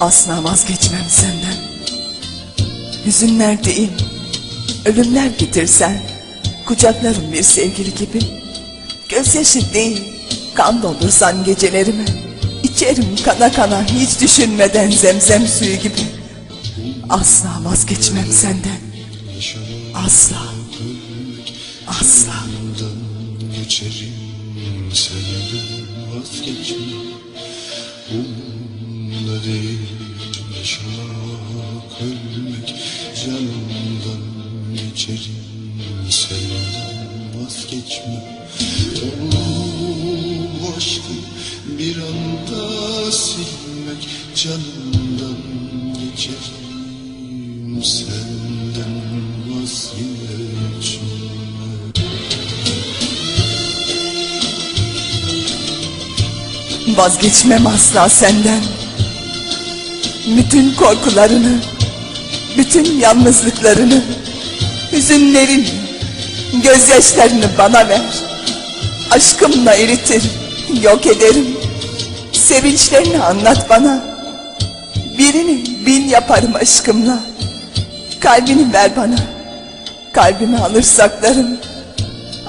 Asla vazgeçmem senden. Hüzünler değil, ölümler getirsen, kucaklarım bir sevgili gibi. Gözyaşı değil, kan doldursan gecelerime, içerim kana kana hiç düşünmeden zemzem suyu gibi. Asla vazgeçmem senden. Asla, asla. Geçerim senden vazgeçme Umurumda değil yaşamak ölmek senden vazgeçme. O aşkı bir anda silmek. Canımdan geçerim senden vazgeçme. Vazgeçmem asla senden. Bütün korkularını, bütün yalnızlıklarını, hüzünlerini, gözyaşlarını bana ver. Aşkımla eritir, yok ederim. Sevinçlerini anlat bana. Birini bin yaparım aşkımla. Kalbini ver bana. Kalbimi alır saklarım.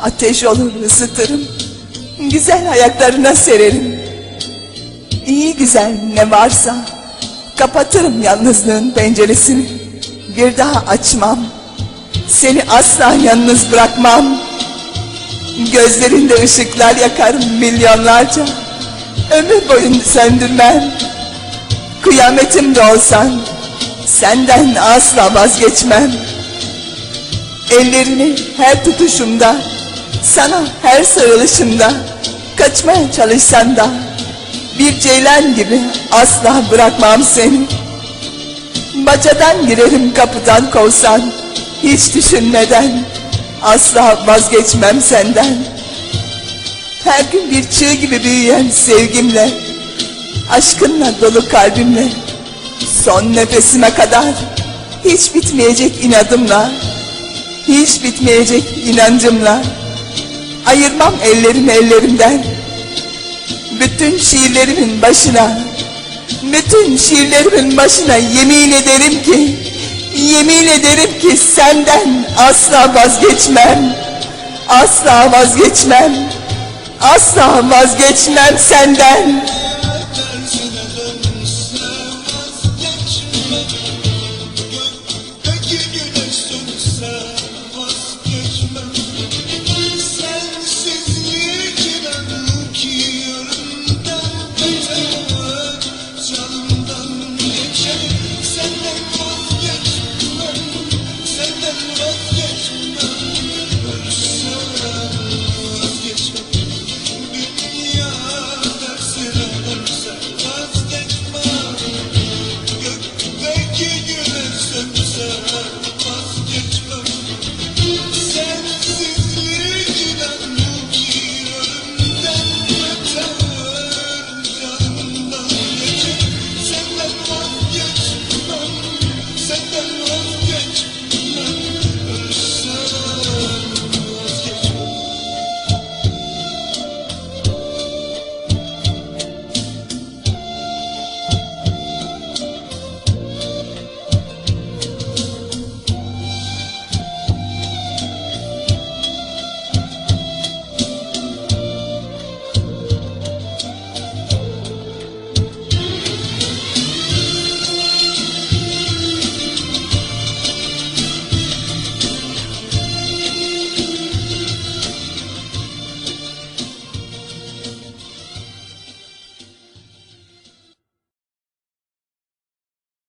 Ateş olur ısıtırım. Güzel ayaklarına sererim. İyi güzel ne varsa kapatırım yalnızlığın penceresini. Bir daha açmam. Seni asla yalnız bırakmam. Gözlerinde ışıklar yakarım milyonlarca. Ömür boyu söndürmem. Kıyametimde olsan senden asla vazgeçmem. Ellerini her tutuşumda, sana her sarılışımda, kaçmaya çalışsan da bir ceylan gibi asla bırakmam seni. Bacadan girerim kapıdan kovsan, hiç düşünmeden asla vazgeçmem senden. Her gün bir çığ gibi büyüyen sevgimle, aşkınla dolu kalbimle, son nefesime kadar hiç bitmeyecek inadımla, hiç bitmeyecek inancımla, ayırmam ellerimi ellerimden, bütün şiirlerimin başına, bütün şiirlerimin başına yemin ederim ki, yemin ederim ki senden asla vazgeçmem, asla vazgeçmem, asla vazgeçmem senden.